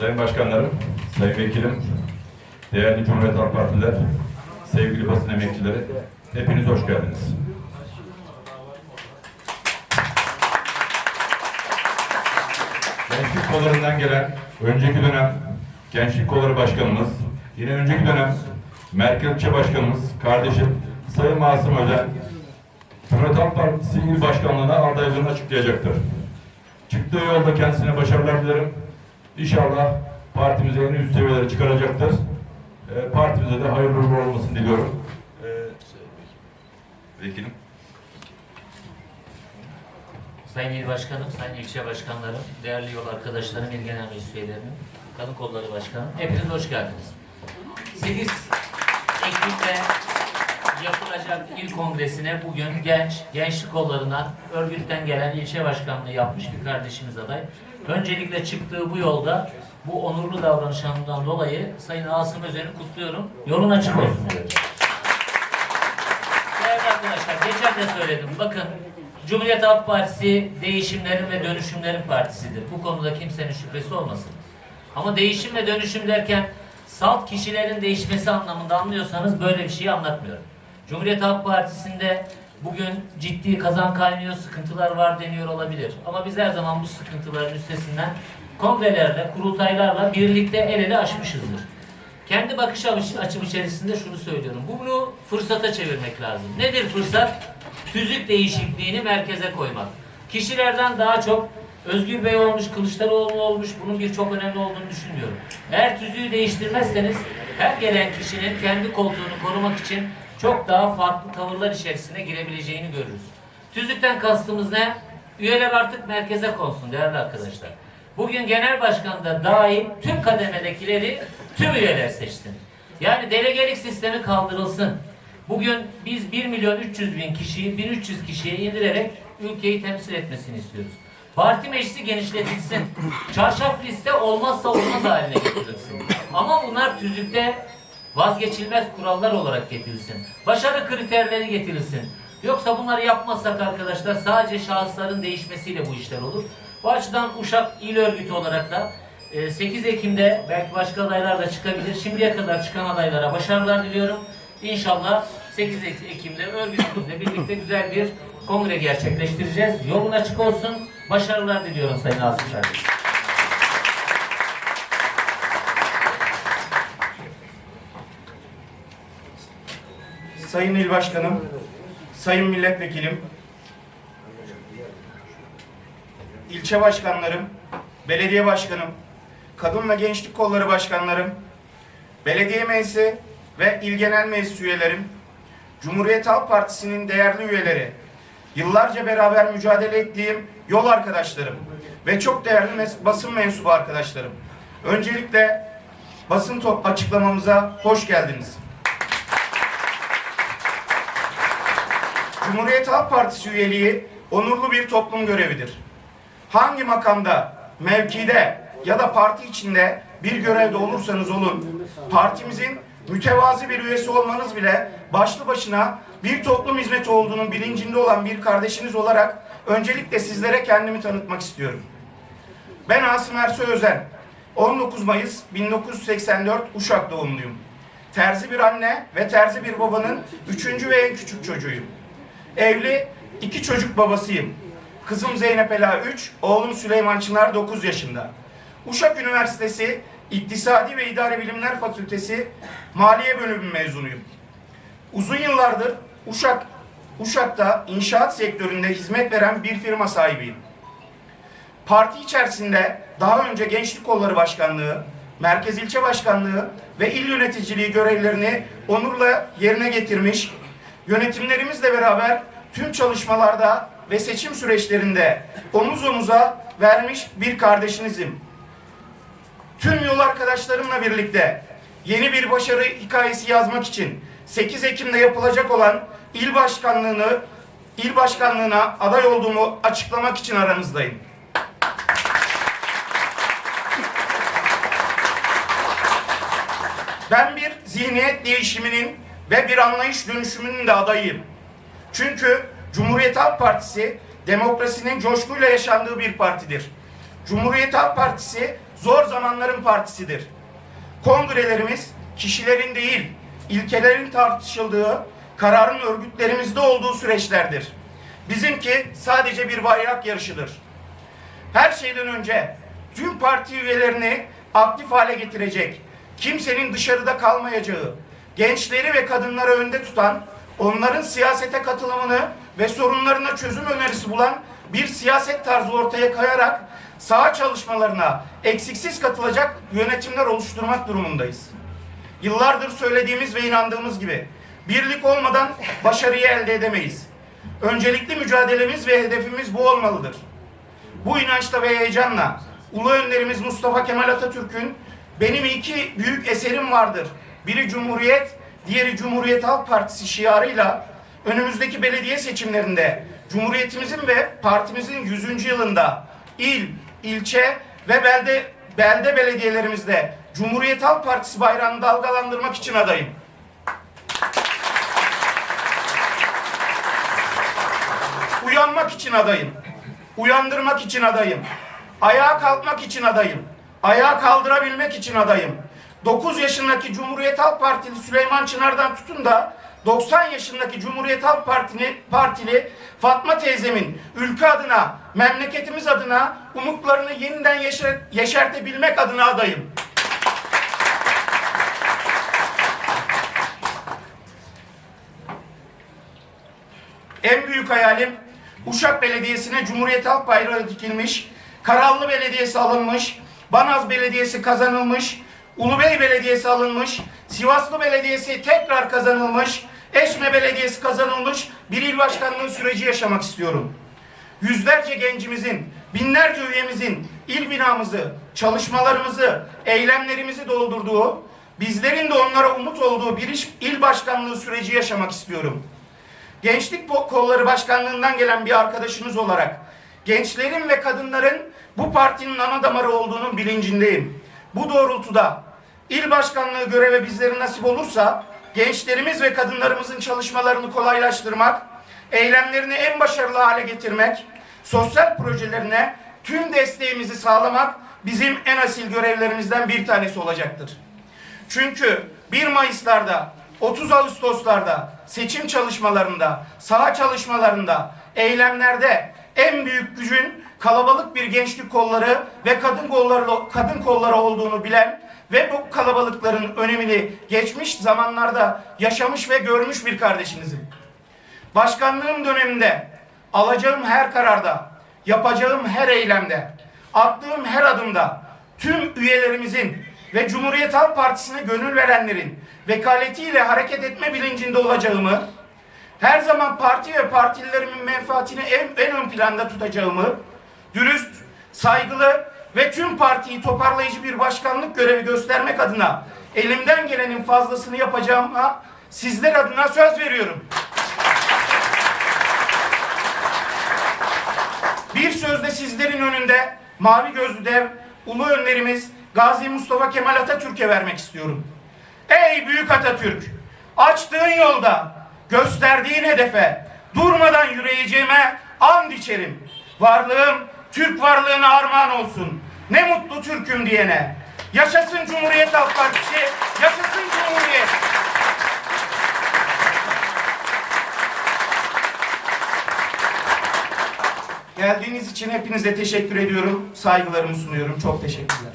Sayın Başkanlarım, Sayın Vekilim, değerli Cumhuriyet Halk Partiler, sevgili basın emekçileri, hepiniz hoş geldiniz. Gençlik kollarından gelen önceki dönem Gençlik Kolları Başkanımız, yine önceki dönem Merkez İlçe Başkanımız, kardeşim Sayın Masım Özel, Cumhuriyet Halk Partisi İl Başkanlığı'na adaylığını açıklayacaktır. Çıktığı yolda kendisine başarılar dilerim. İnşallah partimize en üst seviyelere çıkaracaktır. Ee, partimize de hayırlı uğurlu olmasını diliyorum. Ee, vekilim. Sayın İl Başkanım, Sayın İlçe Başkanlarım, değerli yol arkadaşlarım, İl Genel Meclis üyelerim, Kadın Kolları Başkanım, hepiniz hoş geldiniz. 8 Ekim'de yapılacak il kongresine bugün genç, gençlik kollarından örgütten gelen ilçe başkanlığı yapmış bir kardeşimiz aday. Öncelikle çıktığı bu yolda bu onurlu davranışından dolayı Sayın Asım Özen'i kutluyorum. Yolun açık olsun. Değerli arkadaşlar, geçen de söyledim. Bakın, Cumhuriyet Halk Partisi değişimlerin ve dönüşümlerin partisidir. Bu konuda kimsenin şüphesi olmasın. Ama değişim ve dönüşüm derken salt kişilerin değişmesi anlamında anlıyorsanız böyle bir şeyi anlatmıyorum. Cumhuriyet Halk Partisi'nde bugün ciddi kazan kaynıyor, sıkıntılar var deniyor olabilir. Ama biz her zaman bu sıkıntıların üstesinden kongrelerle, kurultaylarla birlikte el ele aşmışızdır. Kendi bakış açı- açım içerisinde şunu söylüyorum. Bunu fırsata çevirmek lazım. Nedir fırsat? Tüzük değişikliğini merkeze koymak. Kişilerden daha çok Özgür Bey olmuş, Kılıçdaroğlu olmuş. Bunun bir çok önemli olduğunu düşünmüyorum. Eğer tüzüğü değiştirmezseniz her gelen kişinin kendi koltuğunu korumak için çok daha farklı tavırlar içerisine girebileceğini görürüz. Tüzükten kastımız ne? Üyeler artık merkeze konsun değerli arkadaşlar. Bugün genel başkan da dahil tüm kademedekileri tüm üyeler seçsin. Yani delegelik sistemi kaldırılsın. Bugün biz 1 milyon 300 bin kişiyi 1300 kişiye indirerek ülkeyi temsil etmesini istiyoruz. Parti meclisi genişletilsin. Çarşaf liste olmazsa olmaz haline getirilsin. Ama bunlar tüzükte vazgeçilmez kurallar olarak getirilsin. Başarı kriterleri getirilsin. Yoksa bunları yapmazsak arkadaşlar sadece şahısların değişmesiyle bu işler olur. Bu açıdan Uşak İl Örgütü olarak da e, 8 Ekim'de belki başka adaylar da çıkabilir. Şimdiye kadar çıkan adaylara başarılar diliyorum. İnşallah 8 Ek- Ekim'de örgütümüzle birlikte güzel bir kongre gerçekleştireceğiz. Yolun açık olsun. Başarılar diliyorum Sayın Asım kardeşim. Sayın İl Başkanım, Sayın Milletvekilim, ilçe başkanlarım, belediye başkanım, kadın ve gençlik kolları başkanlarım, belediye meclisi ve il genel meclis üyelerim, Cumhuriyet Halk Partisi'nin değerli üyeleri, yıllarca beraber mücadele ettiğim yol arkadaşlarım ve çok değerli mes- basın mensubu arkadaşlarım. Öncelikle basın açıklamamıza hoş geldiniz. Cumhuriyet Halk Partisi üyeliği onurlu bir toplum görevidir. Hangi makamda, mevkide ya da parti içinde bir görevde olursanız olun, partimizin mütevazi bir üyesi olmanız bile başlı başına bir toplum hizmeti olduğunun bilincinde olan bir kardeşiniz olarak öncelikle sizlere kendimi tanıtmak istiyorum. Ben Asım Ersoy Özen. 19 Mayıs 1984 Uşak doğumluyum. Terzi bir anne ve terzi bir babanın üçüncü ve en küçük çocuğuyum. Evli iki çocuk babasıyım. Kızım Zeynep Ela 3, oğlum Süleyman Çınar 9 yaşında. Uşak Üniversitesi İktisadi ve İdare Bilimler Fakültesi Maliye Bölümü mezunuyum. Uzun yıllardır Uşak Uşak'ta inşaat sektöründe hizmet veren bir firma sahibiyim. Parti içerisinde daha önce Gençlik Kolları Başkanlığı, Merkez İlçe Başkanlığı ve il yöneticiliği görevlerini onurla yerine getirmiş, yönetimlerimizle beraber tüm çalışmalarda ve seçim süreçlerinde omuz omuza vermiş bir kardeşinizim. Tüm yol arkadaşlarımla birlikte yeni bir başarı hikayesi yazmak için 8 Ekim'de yapılacak olan il başkanlığını il başkanlığına aday olduğumu açıklamak için aranızdayım. Ben bir zihniyet değişiminin ve bir anlayış dönüşümünün de adayıyım. Çünkü Cumhuriyet Halk Partisi demokrasinin coşkuyla yaşandığı bir partidir. Cumhuriyet Halk Partisi zor zamanların partisidir. Kongrelerimiz kişilerin değil, ilkelerin tartışıldığı, kararın örgütlerimizde olduğu süreçlerdir. Bizimki sadece bir bayrak yarışıdır. Her şeyden önce tüm parti üyelerini aktif hale getirecek, kimsenin dışarıda kalmayacağı, gençleri ve kadınları önde tutan, onların siyasete katılımını ve sorunlarına çözüm önerisi bulan bir siyaset tarzı ortaya koyarak saha çalışmalarına eksiksiz katılacak yönetimler oluşturmak durumundayız. Yıllardır söylediğimiz ve inandığımız gibi birlik olmadan başarıyı elde edemeyiz. Öncelikli mücadelemiz ve hedefimiz bu olmalıdır. Bu inançla ve heyecanla Ulu Önderimiz Mustafa Kemal Atatürk'ün benim iki büyük eserim vardır. Biri Cumhuriyet, diğeri Cumhuriyet Halk Partisi şiarıyla önümüzdeki belediye seçimlerinde Cumhuriyetimizin ve partimizin 100. yılında il, ilçe ve belde belde belediyelerimizde Cumhuriyet Halk Partisi bayrağını dalgalandırmak için adayım. Uyanmak için adayım. Uyandırmak için adayım. Ayağa kalkmak için adayım. Ayağa kaldırabilmek için adayım. 9 yaşındaki Cumhuriyet Halk Partili Süleyman Çınar'dan tutun da 90 yaşındaki Cumhuriyet Halk Partili, Partili Fatma teyzemin ülke adına, memleketimiz adına umutlarını yeniden yeşer, yeşertebilmek adına adayım. En büyük hayalim Uşak Belediyesi'ne Cumhuriyet Halk Bayrağı dikilmiş, Karallı Belediyesi alınmış, Banaz Belediyesi kazanılmış, Ulubey Belediyesi alınmış, Sivaslı Belediyesi tekrar kazanılmış, Eşme Belediyesi kazanılmış bir il başkanlığı süreci yaşamak istiyorum. Yüzlerce gencimizin, binlerce üyemizin il binamızı, çalışmalarımızı, eylemlerimizi doldurduğu, bizlerin de onlara umut olduğu bir iş, il başkanlığı süreci yaşamak istiyorum. Gençlik Kolları Başkanlığından gelen bir arkadaşınız olarak gençlerin ve kadınların bu partinin ana damarı olduğunun bilincindeyim. Bu doğrultuda il başkanlığı görevi bizlere nasip olursa gençlerimiz ve kadınlarımızın çalışmalarını kolaylaştırmak, eylemlerini en başarılı hale getirmek, sosyal projelerine tüm desteğimizi sağlamak bizim en asil görevlerimizden bir tanesi olacaktır. Çünkü 1 Mayıs'larda, 30 Ağustos'larda, seçim çalışmalarında, saha çalışmalarında, eylemlerde en büyük gücün kalabalık bir gençlik kolları ve kadın kolları kadın kolları olduğunu bilen ve bu kalabalıkların önemini geçmiş zamanlarda yaşamış ve görmüş bir kardeşinizim. Başkanlığım döneminde alacağım her kararda, yapacağım her eylemde, attığım her adımda tüm üyelerimizin ve Cumhuriyet Halk Partisi'ne gönül verenlerin vekaletiyle hareket etme bilincinde olacağımı, her zaman parti ve partililerimin menfaatini en, en ön planda tutacağımı, dürüst, saygılı ve tüm partiyi toparlayıcı bir başkanlık görevi göstermek adına elimden gelenin fazlasını yapacağıma sizler adına söz veriyorum. Bir sözde sizlerin önünde mavi gözlü dev ulu önlerimiz Gazi Mustafa Kemal Atatürk'e vermek istiyorum. Ey büyük Atatürk! Açtığın yolda, gösterdiğin hedefe durmadan yürüyeceğime and içerim. Varlığım Türk varlığına armağan olsun. Ne mutlu Türk'üm diyene. Yaşasın Cumhuriyet Halk Partisi, yaşasın Cumhuriyet. Geldiğiniz için hepinize teşekkür ediyorum. Saygılarımı sunuyorum. Çok teşekkürler.